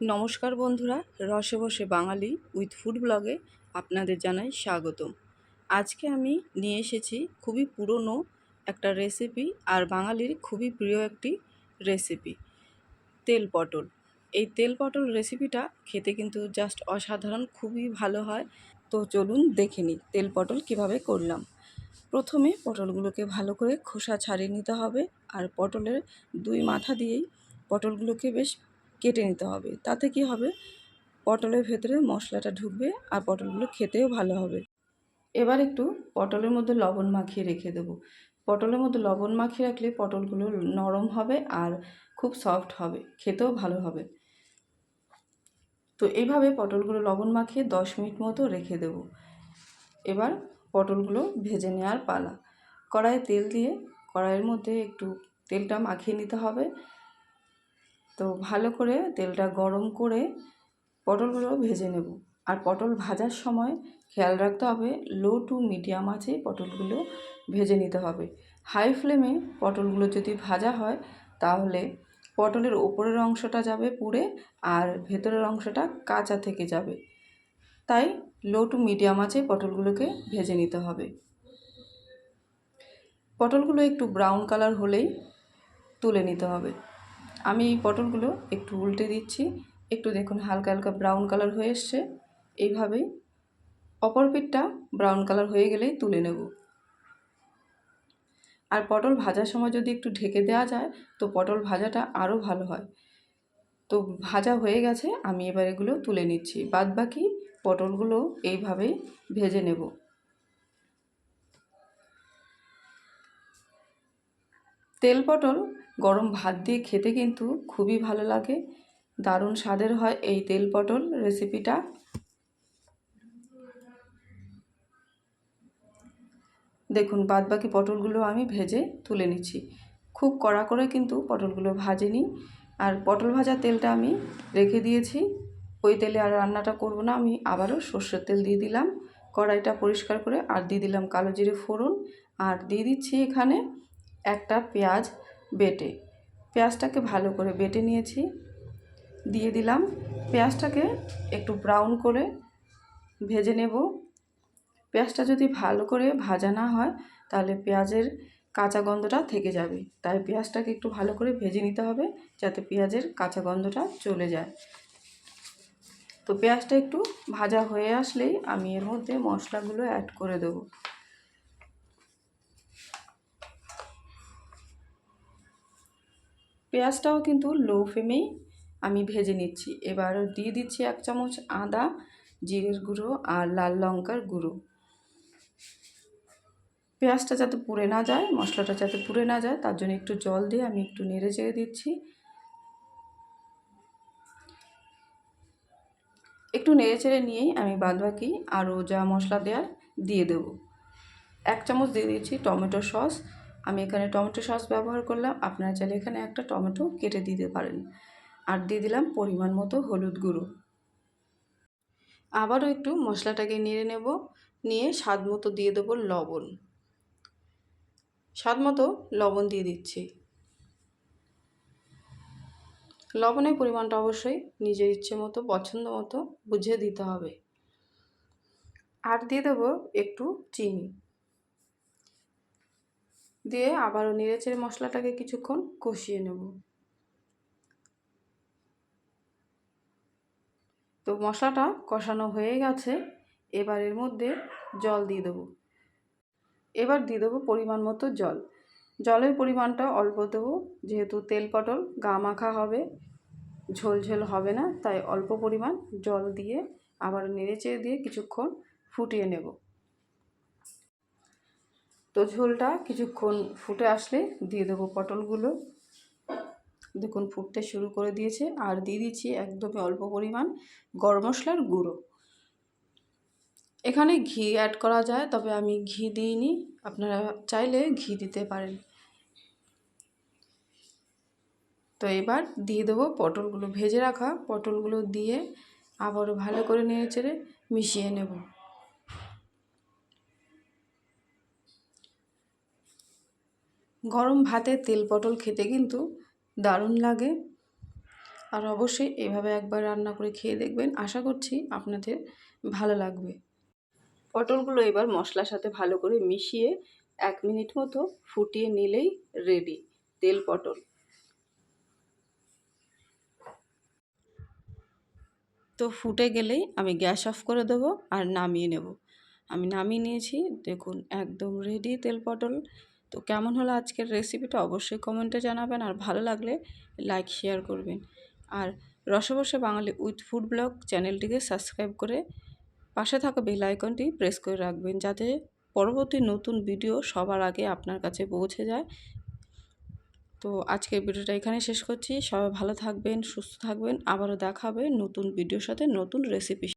নমস্কার বন্ধুরা, রসে বসে বাঙালি উইথ ফুড ব্লগে আপনাদের জানাই স্বাগতম। আজকে আমি নিয়ে এসেছি খুবই পুরনো একটা রেসিপি আর বাঙালির খুবই প্রিয় একটি রেসিপি তেল পটল। এই তেল পটল রেসিপিটা খেতে কিন্তু জাস্ট অসাধারণ, খুবই ভালো হয়। তো চলুন দেখে নিই তেল পটল কীভাবে করলাম। প্রথমে পটলগুলোকে ভালো করে খোসা ছাড়িয়ে নিতে হবে আর পটলের দুই মাথা দিয়েই পটলগুলোকে বেশ কেটে নিতে হবে। তাতে কি হবে? পটলের ভেতরে মশলাটা ঢুকবে আর পটলগুলো খেতেও ভালো হবে। এবার একটু পটলের মধ্যে লবণ মাখিয়ে রেখে দেবো। পটলের মধ্যে লবণ মাখিয়ে রাখলে পটলগুলো নরম হবে আর খুব সফট হবে, খেতেও ভালো হবে। তো এইভাবে পটলগুলো লবণ মাখিয়ে দশ মিনিট মতো রেখে দেব। এবার পটলগুলো ভেজে নেওয়ার পালা। কড়াইয়ে তেল দিয়ে কড়াইয়ের মধ্যে একটু তেলটা মাখিয়ে নিতে হবে। তো ভালো করে তেলটা গরম করে পটলগুলো ভেজে নেব। আর পটল ভাজার সময় খেয়াল রাখতে হবে লো টু মিডিয়াম আছে পটলগুলো ভেজে নিতে হবে। হাই ফ্লেমে পটলগুলো যদি ভাজা হয়, তাহলে পটলের ওপরের অংশটা যাবে পুড়ে আর ভেতরের অংশটা কাঁচা থেকে যাবে। তাই লো টু মিডিয়াম আছে পটলগুলোকে ভেজে নিতে হবে। পটলগুলো একটু ব্রাউন কালার হলেই তুলে নিতে হবে। আমি এই পটলগুলো একটু উল্টে দিচ্ছি। একটু দেখুন, হালকা হালকা ব্রাউন কালার হয়ে এসছে। এইভাবেই অপর পিঠটা ব্রাউন কালার হয়ে গেলেই তুলে নেব। আর পটল ভাজার সময় যদি একটু ঢেকে দেওয়া যায়, তো পটল ভাজাটা আরও ভালো হয়। তো ভাজা হয়ে গেছে, আমি এবার এগুলো তুলে নিচ্ছি। বাদ বাকি পটলগুলো এইভাবেই ভেজে নেব। তেল পটল গরম ভাত দিয়ে খেতে কিন্তু খুবই ভালো লাগে। দারুণ স্বাদের হয় এই তেল পটল রেসিপিটা। দেখুন, বাদবাকি পটলগুলো আমি ভেজে তুলে নিচ্ছি। খুব কড়া করে কিন্তু পটলগুলো ভাজেনি। আর পটল ভাজা তেলটা আমি রেখে দিয়েছি। ওই তেলে আর রান্নাটা করব না, আমি আবারও সর্ষের তেল দিয়ে দিলাম। কড়াইটা পরিষ্কার করে আর দিয়ে দিলাম কালো জিরে ফোড়ন। আর দিয়ে দিচ্ছি এখানে একটা পেঁয়াজ বেটে, পেঁয়াজটাকে ভালো করে বেটে নিয়েছি। দিয়ে দিলাম পেঁয়াজটাকে একটু ব্রাউন করে ভেজে নেব। পেঁয়াজটা যদি ভালো করে ভাজা না হয়, তাহলে পেঁয়াজের কাঁচা গন্ধটা থেকে যাবে। তাই পেঁয়াজটাকে একটু ভালো করে ভেজে নিতে হবে যাতে পেঁয়াজের কাঁচা গন্ধটা চলে যায়। তো পেঁয়াজটা একটু ভাজা হয়ে আসলেই আমি এর মধ্যে মশলাগুলো অ্যাড করে দেবো। পেঁয়াজটাও কিন্তু লো ফ্লেমেই আমি ভেজে নিচ্ছি। এবার দিয়ে দিচ্ছি এক চামচ আদা, জিরের গুঁড়ো আর লাল লঙ্কার গুঁড়ো। পেঁয়াজটা যাতে পুড়ে না যায়, মশলাটা যাতে পুড়ে না যায়, তার জন্য একটু জল দিয়ে আমি একটু নেড়ে চেড়ে দিচ্ছি। একটু নেড়ে চেড়ে নিয়েই আমি বাদবাকি আরও যা মশলা দেওয়ার দিয়ে দেব। এক চামচ দিয়ে দিচ্ছি টমেটো সস আমি এখানে টমেটো সস ব্যবহার করলাম। আপনারা চাইলে এখানে একটা টমেটো কেটে দিতে পারেন। আর দিয়ে দিলাম পরিমাণ মতো হলুদ গুঁড়ো। আবারও একটু মশলাটাকে নেড়ে নেব। নিয়ে স্বাদ মতো দিয়ে দেবো লবণ। স্বাদ মতো লবণ দিয়ে দিচ্ছি। লবণের পরিমাণটা অবশ্যই নিজের ইচ্ছে মতো, পছন্দ মতো বুঝে দিতে হবে। আর দিয়ে দেবো একটু চিনি। দিয়ে আবারও নেড়েচেড়ে মশলাটাকে কিছুক্ষণ কষিয়ে নেব। তো মশলাটা কষানো হয়ে গেছে, এবার এর মধ্যে জল দিয়ে দেবো। এবার দিয়ে দেবো পরিমাণ মতো জল। জলের পরিমাণটা অল্প দেবো, যেহেতু তেল পটল গা মাখা হবে, ঝোল ঝোল হবে না, তাই অল্প পরিমাণ জল দিয়ে আবার নেড়েচেড়ে দিয়ে কিছুক্ষণ ফুটিয়ে নেব। তো ঝোলটা কিছুক্ষণ ফুটে আসলে দিয়ে দেবো পটলগুলো। দেখুন, ফুটতে শুরু করে দিয়েছে। আর দিয়ে দিচ্ছি একদমই অল্প পরিমাণ গরম মশলার গুঁড়ো। এখানে ঘি অ্যাড করা যায়, তবে আমি ঘি দিইনি। আপনারা চাইলে ঘি দিতে পারেন। তো এবার দিয়ে দেবো পটলগুলো, ভেজে রাখা পটলগুলো দিয়ে আবারও ভালো করে নেড়ে চেড়ে মিশিয়ে নেব। গরম ভাতে তেল পটল খেতে কিন্তু দারুণ লাগে। আর অবশ্যই এভাবে একবার রান্না করে খেয়ে দেখবেন। আশা করছি আপনাদের ভালো লাগবে। পটলগুলো এবার মশলার সাথে ভালো করে মিশিয়ে এক মিনিট মতো ফুটিয়ে নিলেই রেডি তেল পটল। তো ফুটে গেলেই আমি গ্যাস অফ করে দেবো আর নামিয়ে নেব। আমি নামিয়ে নিয়েছি, দেখুন, একদম রেডি তেল পটল। তো কেমন হলো আজকের রেসিপিটা অবশ্যই কমেন্টে জানাবেন আর ভালো লাগলে লাইক শেয়ার করবেন। আর রসবসে বাঙালি উইথ ফুড ব্লগ চ্যানেলটিকে সাবস্ক্রাইব করে পাশে থাকা বেল আইকনটি প্রেস করে রাখবেন যাতে পরবর্তী নতুন ভিডিও সবার আগে আপনার কাছে পৌঁছে যায়। তো আজকের ভিডিওটা এখানে শেষ করছি। সবাই ভালো থাকবেন, সুস্থ থাকবেন। আবারও দেখাবে নতুন ভিডিওর সাথে নতুন রেসিপি